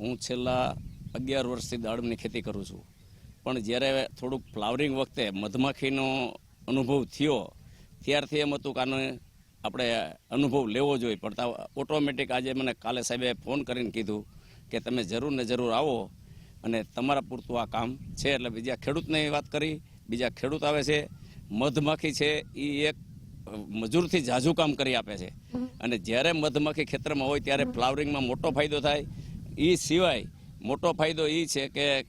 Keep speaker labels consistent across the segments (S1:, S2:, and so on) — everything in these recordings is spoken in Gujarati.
S1: હું છેલ્લા અગિયાર વર્ષથી દાડમની ખેતી કરું છું. પણ જ્યારે થોડુંક ફ્લાવરિંગ વખતે મધમાખીનો અનુભવ થયો ત્યારથી એમ હતું કે આનો આપણે અનુભવ લેવો જોઈએ. પણ ઓટોમેટિક આજે મને કાલે સાહેબે ફોન કરીને કીધું કે તમે જરૂર ને જરૂર આવો અને તમારા પૂરતું આ કામ છે. એટલે બીજા ખેડૂતની વાત કરી બીજા ખેડૂત આવે છે મધમાખી છે એ એક મજૂરથી ઝાઝું કામ કરી આપે છે. અને જ્યારે મધમાખી ખેતરમાં હોય ત્યારે ફ્લાવરિંગમાં મોટો ફાયદો થાય એ સિવાય મોટો ફાયદો એ છે કે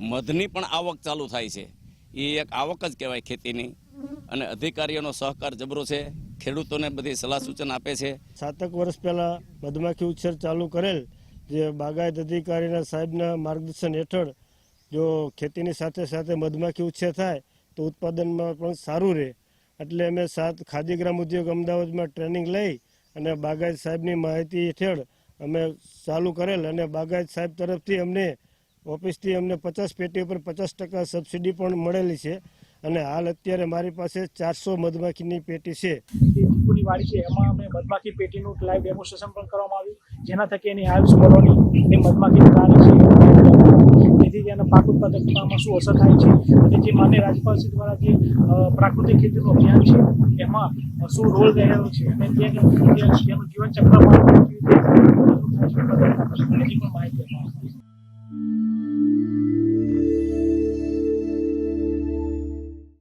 S1: મધની પણ આવક ચાલુ થાય છે. એ એક આવક જ કહેવાય ખેતીની. અને અધિકારીઓનો સહકાર જબરો છે. ખેડૂતોને બધી સલાહ સૂચન આપે છે.
S2: સાતક વર્ષ પહેલાં મધમાખી ઉછેર ચાલુ કરેલ, જે બાગાયત અધિકારીના સાહેબના માર્ગદર્શન હેઠળ જો ખેતીની સાથે સાથે મધમાખી ઉછેર થાય, તો ઉત્પાદનમાં પણ સારું રહે. એટલે અમે સાત ખાદીગ્રામ ઉદ્યોગ અમદાવાદમાં ટ્રેનિંગ લઈ અને બાગાયત સાહેબની માહિતી હેઠળ અમે ચાલુ કરેલ અને બાગાયત સાહેબ તરફથી અમને ઓફિસથી અમને પચાસ પેટી ઉપર પચાસ ટકા સબસિડી પણ મળેલી છે અને હાલ અત્યારે મારી પાસે ચારસો મધમાખીની પેટી છે
S3: ચીકુની વાડી છે એમાં અમે મધમાખી પેટીનું લાઈવ ડેમોન્સ્ટ્રેશન પણ કરવામાં આવ્યું જેના થકી એની આયુષ એ મધમાખી પ્રાણી છે જેથી શું અસર થાય છે અને જે માન્ય રાજ્યપાલશ્રી દ્વારા જે પ્રાકૃતિક ખેતીનું અભિયાન છે એમાં શું રોલ રહેલો છે અને તે તેનું જીવન ચક્રમાં કેવી રીતે થાય છે, એની પણ માહિતી આપવામાં આવી છે